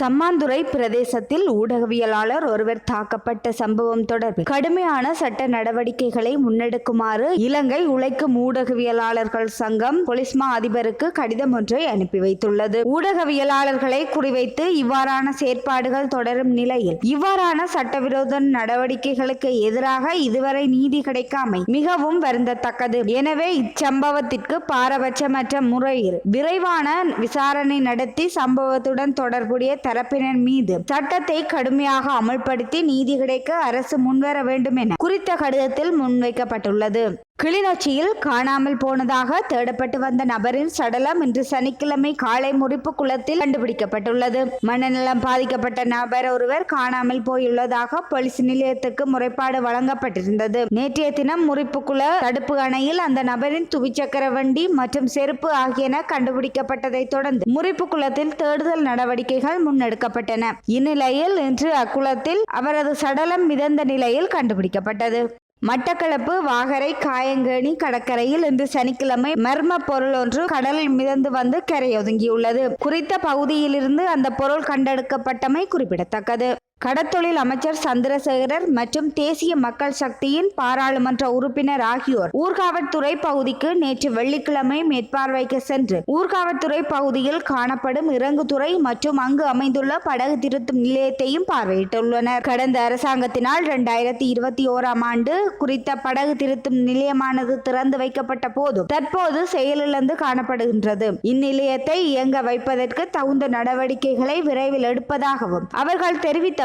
சம்மாந்துறை பிரதேசத்தில் ஊடகவியலாளர் ஒருவர் தாக்கப்பட்ட சம்பவம் தொடர்பில் கடுமையான சட்ட நடவடிக்கைகளை முன்னெடுக்குமாறு இலங்கை உழைக்கும் ஊடகவியலாளர்கள் சங்கம் பொலிஸ்மா அதிபருக்கு கடிதம் ஒன்றை அனுப்பி வைத்துள்ளது. ஊடகவியலாளர்களை குறிவைத்து இவ்வாறான செயற்பாடுகள் தொடரும் நிலையில் இவ்வாறான சட்டவிரோத நடவடிக்கைகளுக்கு எதிராக இதுவரை நீதி கிடைக்காமை மிகவும் வருந்தத்தக்கது. எனவே இச்சம்பவத்திற்கு பாரபட்சமற்ற முறையில் விரைவான விசாரணை நடத்தி சம்பவத்துடன் தொடர்புடைய தரப்பினர் மீது சட்டத்தை கடுமையாக அமல்படுத்தி நீதி கிடைக்க அரசு முன்வர வேண்டும் என குறித்த கடிதத்தில் முன்வைக்கப்பட்டுள்ளது. கிளிநொச்சியில் காணாமல் போனதாக தேடப்பட்டு வந்த நபரின் சடலம் இன்று சனிக்கிழமை காலை முறிப்பு குளத்தில் கண்டுபிடிக்கப்பட்டுள்ளது. மனநலம் பாதிக்கப்பட்ட நபர் ஒருவர் காணாமல் போயுள்ளதாக போலீஸ் நிலையத்துக்கு முறைப்பாடு வழங்கப்பட்டிருந்தது. நேற்றைய தினம் முறிப்புக்குள தடுப்பு அணையில் அந்த நபரின் துவிச்சக்கர வண்டி மற்றும் செருப்பு ஆகியன கண்டுபிடிக்கப்பட்டதை தொடர்ந்து முறிப்பு குளத்தில் தேடுதல் நடவடிக்கைகள் முன்னெடுக்கப்பட்டன. இந்நிலையில் இன்று அக்குளத்தில் அவரது சடலம் மிதந்த நிலையில் கண்டுபிடிக்கப்பட்டது. மட்டக்களப்பு வாகரை காயங்கேணி கடற்கரையில் இன்று சனிக்கிழமை மர்ம பொருள் ஒன்று கடலில் மிதந்து வந்து கரையொதுங்கியுள்ளது. குறித்த பகுதியிலிருந்து அந்த பொருள் கண்டெடுக்கப்பட்டமை குறிப்பிடத்தக்கது. கடத்தொழில் அமைச்சர் சந்திரசேகரர் மற்றும் தேசிய மக்கள் சக்தியின் பாராளுமன்ற உறுப்பினர் ஆகியோர் ஊர்காவற்துறை பகுதிக்கு நேற்று வெள்ளிக்கிழமை மேற்பார்வைக்கு சென்று ஊர்காவற்துறை பகுதியில் காணப்படும் இறங்குதுறை மற்றும் அங்கு அமைந்துள்ள படகு திருத்தும் நிலையத்தையும் பார்வையிட்டுள்ளனர். கடந்த அரசாங்கத்தினால் இரண்டாயிரத்தி இருபத்தி ஓராம் ஆண்டு குறித்த படகு திருத்தும் நிலையமானது திறந்து வைக்கப்பட்ட போதும் தற்போது செயலிழந்து காணப்படுகின்றது. இந்நிலையத்தை இயங்க வைப்பதற்கு தகுந்த நடவடிக்கைகளை விரைவில் எடுப்பதாகவும் அவர்கள் தெரிவித்த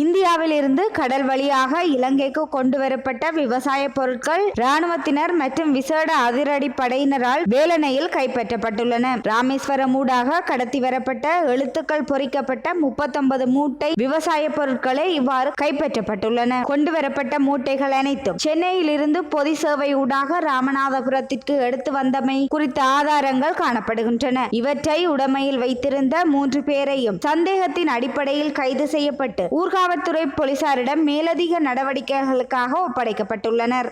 இந்தியாவில் இருந்து கடல் வழியாக இலங்கைக்கு கொண்டு வரப்பட்ட விவசாய பொருட்கள் ராணுவத்தினர் மற்றும் விசேட அதிரடி படையினரால் வேலனையில் கைப்பற்றப்பட்டுள்ளன. ராமேஸ்வரம் ஊடாக கடத்தி வரப்பட்ட எழுத்துக்கள் பொறிக்கப்பட்ட முப்பத்தொன்பது மூட்டை விவசாய பொருட்களை இவ்வாறு கைப்பற்றப்பட்டுள்ளன. கொண்டு வரப்பட்ட மூட்டைகள் அனைத்தும் சென்னையில் இருந்து பொது சேவை ஊடாக ராமநாதபுரத்திற்கு எடுத்து வந்தமை குறித்த ஆதாரங்கள் காணப்படுகின்றன. இவற்றை உடைமையில் வைத்திருந்த மூன்று பேரையும் சந்தேகத்தின் அடிப்படையில் கைது செய்யப்பட்டு ஊர்கா காவல்துறை போலீசாரிடம் மேலதிக நடவடிக்கைகளுக்காக ஒப்படைக்கப்பட்டுள்ளனர்.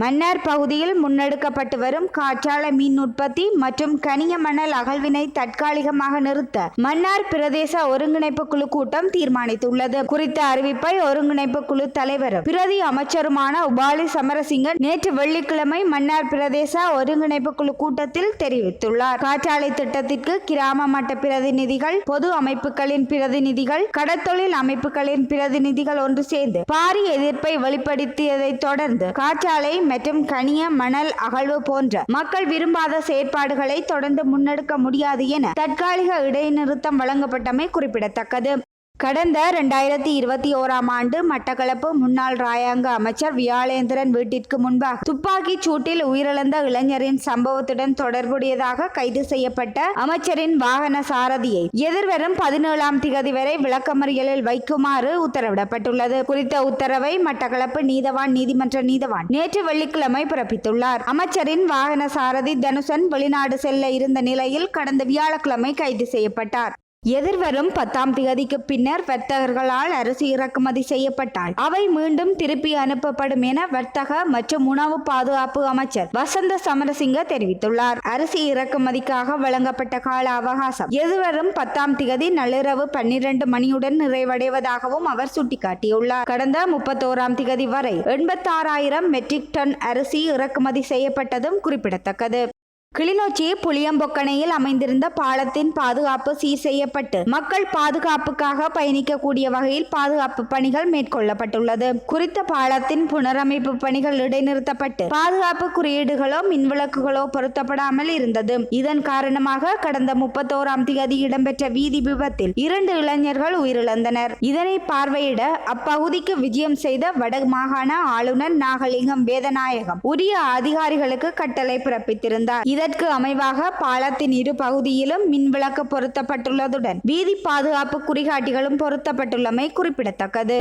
மன்னார் பகுதியில் முன்னெடுக்கப்பட்டு வரும் காற்றாலை மின் உற்பத்தி மற்றும் கனிய மணல் அகழ்வினை தற்காலிகமாக நிறுத்த மன்னார் பிரதேச ஒருங்கிணைப்பு குழு கூட்டம் தீர்மானித்துள்ளது. குறித்த அறிவிப்பை ஒருங்கிணைப்பு குழு தலைவரும் பிரதி அமைச்சருமான உபாலி சமரசிங்க நேற்று வெள்ளிக்கிழமை மன்னார் பிரதேச ஒருங்கிணைப்பு குழு கூட்டத்தில் தெரிவித்துள்ளார். காற்றாலை திட்டத்திற்கு கிராம மட்ட பிரதிநிதிகள் பொது அமைப்புகளின் பிரதிநிதிகள் கடத்தொழில் அமைப்புகளின் பிரதிநிதிகள் ஒன்று சேர்ந்து பாரிய எதிர்ப்பை வெளிப்படுத்தியதை தொடர்ந்து காற்றாலை மற்றும் கனிய மணல் அகழ்வு போன்ற மக்கள் விரும்பாத செயற்பாடுகளை தொடர்ந்து முன்னெடுக்க முடியாது என தற்காலிக இடைநிறுத்தம் வழங்கப்பட்டமை குறிப்பிடத்தக்கது. கடந்த ரெண்டாயிரத்தி இருபத்தி ஓராம் ஆண்டு மட்டக்களப்பு முன்னாள் ராயாங்க அமைச்சர் வியாழேந்திரன் வீட்டிற்கு முன்பாக துப்பாக்கி சூட்டில் உயிரிழந்த இளைஞரின் சம்பவத்துடன் தொடர்புடையதாக கைது செய்யப்பட்ட அமைச்சரின் வாகன சாரதியை எதிர்வரும் பதினேழாம் திகதி வரை விளக்கமறியலில் வைக்குமாறு உத்தரவிடப்பட்டுள்ளது. குறித்த உத்தரவை மட்டக்களப்பு நீதவான் நீதிமன்ற நீதவான் நேற்று வெள்ளிக்கிழமை பிறப்பித்துள்ளார். அமைச்சரின் வாகன சாரதி தனுசன் வெளிநாடு செல்ல இருந்த நிலையில் கடந்த வியாழக்கிழமை கைது செய்யப்பட்டார். எதிர்வரும் பத்தாம் திகதிக்கு பின்னர் வர்த்தகர்களால் அரிசி இறக்குமதி செய்யப்பட்டால் அவை மீண்டும் திருப்பி அனுப்பப்படும் என வர்த்தக மற்றும் உணவு பாதுகாப்பு அமைச்சர் வசந்த சமரசிங்க தெரிவித்துள்ளார். அரிசி இறக்குமதிக்காக வழங்கப்பட்ட கால அவகாசம் எதிர்வரும் பத்தாம் திகதி நள்ளிரவு பன்னிரண்டு மணியுடன் நிறைவடைவதாகவும் அவர் சுட்டிக்காட்டியுள்ளார். கடந்த முப்பத்தோராம் திகதி வரை எண்பத்தாறாயிரம் மெட்ரிக் டன் அரிசி இறக்குமதி செய்யப்பட்டதும் குறிப்பிடத்தக்கது. கிளிநொச்சி புளியம்பொக்கணையில் அமைந்திருந்த பாலத்தின் பாதுகாப்பு சீர் செய்யப்பட்டு மக்கள் பாதுகாப்புக்காக பயணிக்கக்கூடிய வகையில் பாதுகாப்பு பணிகள் மேற்கொள்ளப்பட்டுள்ளது. குறித்த பாலத்தின் புனரமைப்பு பணிகள் இடைநிறுத்தப்பட்டு பாதுகாப்பு குறியீடுகளோ மின்விளக்குகளோ பொருத்தப்படாமல் இருந்தது. இதன் காரணமாக கடந்த முப்பத்தோராம் தேதி இடம்பெற்ற வீதி விபத்தில் இரண்டு இளைஞர்கள் உயிரிழந்தனர். இதனை பார்வையிட அப்பகுதிக்கு விஜயம் செய்த வட மாகாண ஆளுநர் நாகலிங்கம் வேதநாயகம் உரிய அதிகாரிகளுக்கு கட்டளை பிறப்பித்திருந்தார். இதற்கு அமைவாக பாலத்தின் இரு பகுதியிலும் மின்விளக்கு பொருத்தப்பட்டுள்ளதுடன் வீதி பாதுகாப்பு குறிகாட்டிகளும் பொருத்தப்பட்டுள்ளமை குறிப்பிடத்தக்கது.